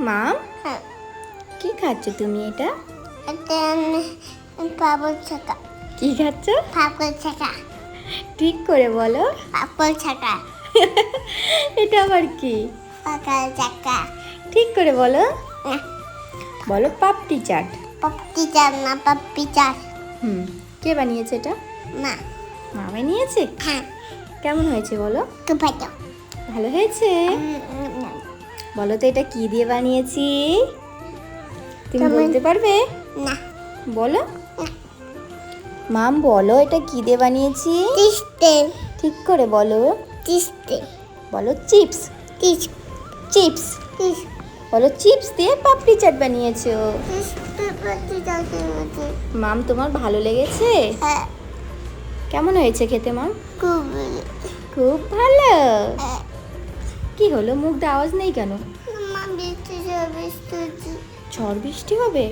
মাম? হ্যাঁ। কি খাচ্ছ তুমি এটা? পাপড় ছাকা। কি খাচ্ছ? পাপড় ছাকা। ঠিক করে বলো। পাপড় ছাকা। এটা আবার কি? পাকা ছাকা। ঠিক করে বলো। বলো পাপড়ি চাট। পাপড়ি চাট না পাপড়ি চাট। হুম কে বানিয়েছে এটা? মা। মা বানিয়েছে হ্যাঁ। কেমন হয়েছে বলো? তো ভালো। ভালো হয়েছে? বলো তো এটা কি দিয়ে বানিয়েছি? তুমি বলতে পারবে? না। বলো। মাম বলো এটা কি দিয়ে বানিয়েছি? ঠিক করে বলো। বলো চিপস। চিপস। বলো চিপস দিয়ে পাপড়ি চাট বানিয়েছো। মাম তোমার ভালো লেগেছে? হ্যাঁ। কেমন হয়েছে খেতে মাম? খুব খুব ভালো। হ্যাঁ। কি হলো? মুখ দিয়ে আওয়াজ নেই কেন? ঝড় বৃষ্টি হবে?